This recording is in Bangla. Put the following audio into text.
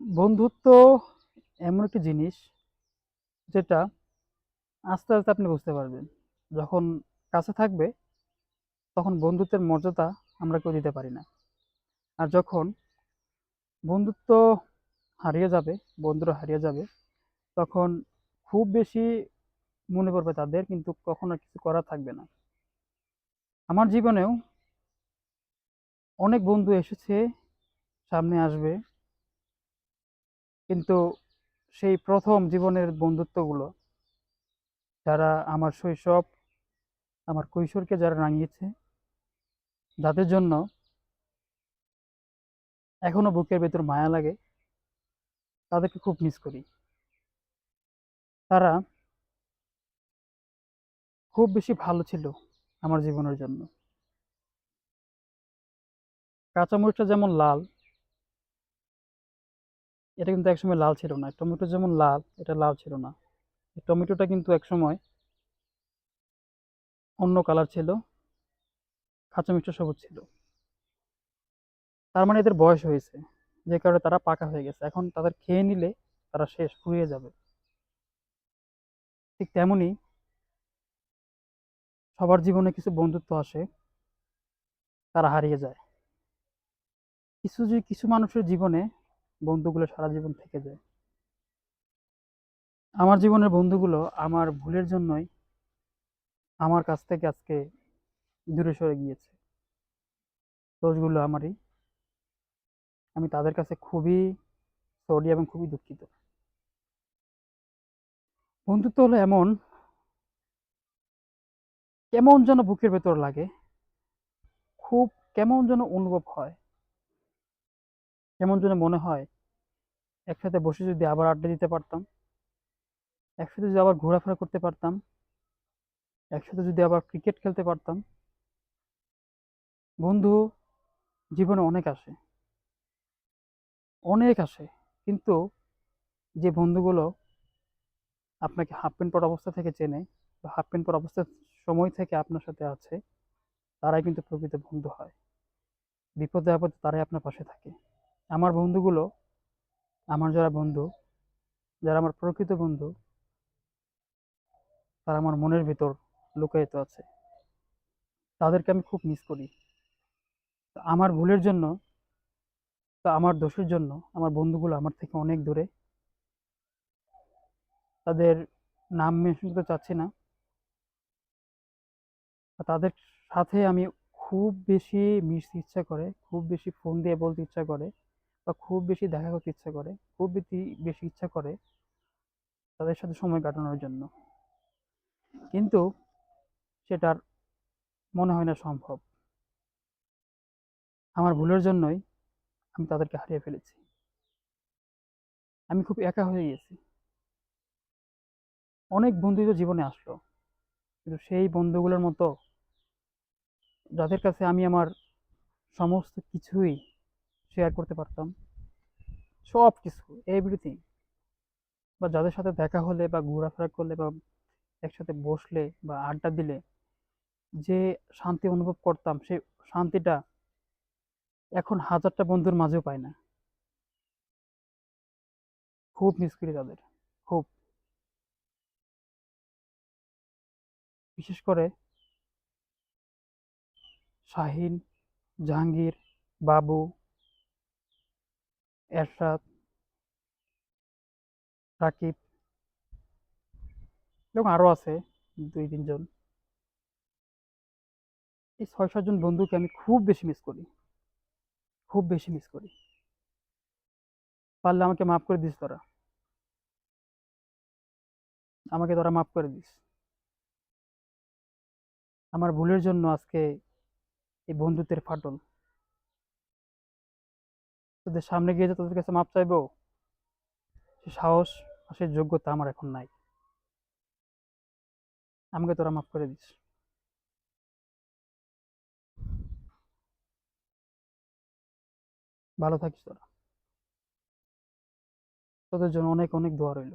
বন্ধুত্ব এমন একটি জিনিস যেটা আস্তে আস্তে আপনি বুঝতে পারবেন। যখন কাছে থাকবে, তখন বন্ধুত্বের মর্যাদা আমরা কেউ দিতে পারি না। আর যখন বন্ধুত্ব হারিয়ে যাবে, বন্ধুরা হারিয়ে যাবে, তখন খুব বেশি মনে পড়বে তাদের, কিন্তু কখনো কিছু করা থাকবে না। আমার জীবনেও অনেক বন্ধু এসেছে, সামনে আসবে কিন্তু সেই প্রথম জীবনের বন্ধুত্বগুলো যারা আমার শৈশব, আমার কৈশোরকে যারা রাঙিয়েছে যাদের জন্য এখনও বুকের ভেতর মায়া লাগে, তাদেরকে খুব মিস করি। তারা খুব বেশি ভালো ছিল আমার জীবনের জন্য। কাঁচামরিচটা যেমন লাল এটা কিন্তু একসময় লাল ছিল না। টমেটো যেমন লাল, এটা লাল ছিল না। টমেটোটা কিন্তু একসময় অন্য কালার ছিল কাঁচামরিচটা সবুজ ছিল। তার মানে এদের বয়স হয়েছে, যে কারণে তারা পাকা হয়ে গেছে। এখন তাদের খেয়ে নিলে তারা শেষ ফুরিয়ে যাবে। ঠিক তেমনই সবার জীবনে কিছু বন্ধুত্ব আসে, তারা হারিয়ে যায়। কিছু যে, কিছু মানুষের জীবনে বন্ধুগুলো সারা জীবন থেকে যায়। আমার জীবনের বন্ধুগুলো আমার ভুলের জন্যই আমার কাছ থেকে আজকে দূরে সরে গিয়েছে। দোষগুলো আমারই। আমি তাদের কাছে খুবই সরি এবং খুবই দুঃখিত। বন্ধুত্ব হলো এমন, কেমন যেন বুকের ভেতর লাগে, খুব কেমন যেন অনুভব হয়। কেমন যেন মনে হয়, একসাথে বসে যদি আবার আড্ডা দিতে পারতাম, একসাথে যদি আবার ঘোরাফেরা করতে পারতাম, একসাথে যদি আবার ক্রিকেট খেলতে পারতাম। বন্ধু, জীবনে অনেক আসে অনেক আসে, কিন্তু যে বন্ধুগুলো আপনাকে হাফ প্যান্ট পর অবস্থা থেকে চেনে বা হাফ প্যান্ট পর অবস্থার সময় থেকে আপনার সাথে আছে, তারাই কিন্তু প্রকৃত বন্ধু হয়। বিপদে আপদে তারাই আপনার পাশে থাকে। আমার বন্ধুগুলো, আমার যারা বন্ধু, যারা আমার প্রকৃত বন্ধু, তারা আমার মনের ভিতর লুকায়িত আছে। তাদেরকে আমি খুব মিস করি। আমার ভুলের জন্য, তো আমার দোষের জন্য আমার বন্ধুগুলো আমার থেকে অনেক দূরে। তাদের নাম মেনশন করতে চাচ্ছি না। তাদের সাথে আমি খুব বেশি মিশতে ইচ্ছা করে, খুব বেশি ফোন দিয়ে বলতে ইচ্ছা করে। বা খুব বেশি দেখা করতে ইচ্ছা করে, খুব বেশি বেশি ইচ্ছা করে তাদের সাথে সময় কাটানোর জন্য। কিন্তু সেটার মনে হয় না সম্ভব। আমার ভুলের জন্যই আমি তাদেরকে হারিয়ে ফেলেছি। আমি খুব একা হয়ে গেছি। অনেক বন্ধু তো জীবনে আসলো। কিন্তু সেই বন্ধুগুলোর মতো যাদের কাছে আমি আমার সমস্ত কিছুই শেয়ার করতে পারতাম। সব কিছু এভরিথিং বা যাদের সাথে দেখা হলে বা ঘোরাফেরা করলে বা একসাথে বসলে বা আড্ডা দিলে, যে শান্তি অনুভব করতাম, সে শান্তিটা এখন হাজারটা বন্ধুর মাঝেও পাই না। খুব মিস করি তাদের, খুব। বিশেষ করে শাহিন, জাহাঙ্গীর, বাবু এরশাদ, রাকিব এবং আরও আছে দুই তিনজন এই ছয় সাতজন বন্ধুকে আমি খুব বেশি মিস করি। খুব বেশি মিস করি। পারলে আমাকে মাফ করে দিস তোরা। আমাকে তোরা মাফ করে দিস। আমার ভুলের জন্য আজকে এই বন্ধুত্বের ফাটল। তোদের সামনে গিয়ে যে তাদের কাছে মাপ চাইব, সে সাহস আর সে যোগ্যতা আমার এখন নাই। আমাকে তোরা মাফ করে দিস। ভালো থাকিস তোরা। তোদের জন্য অনেক অনেক দোয়া রইল।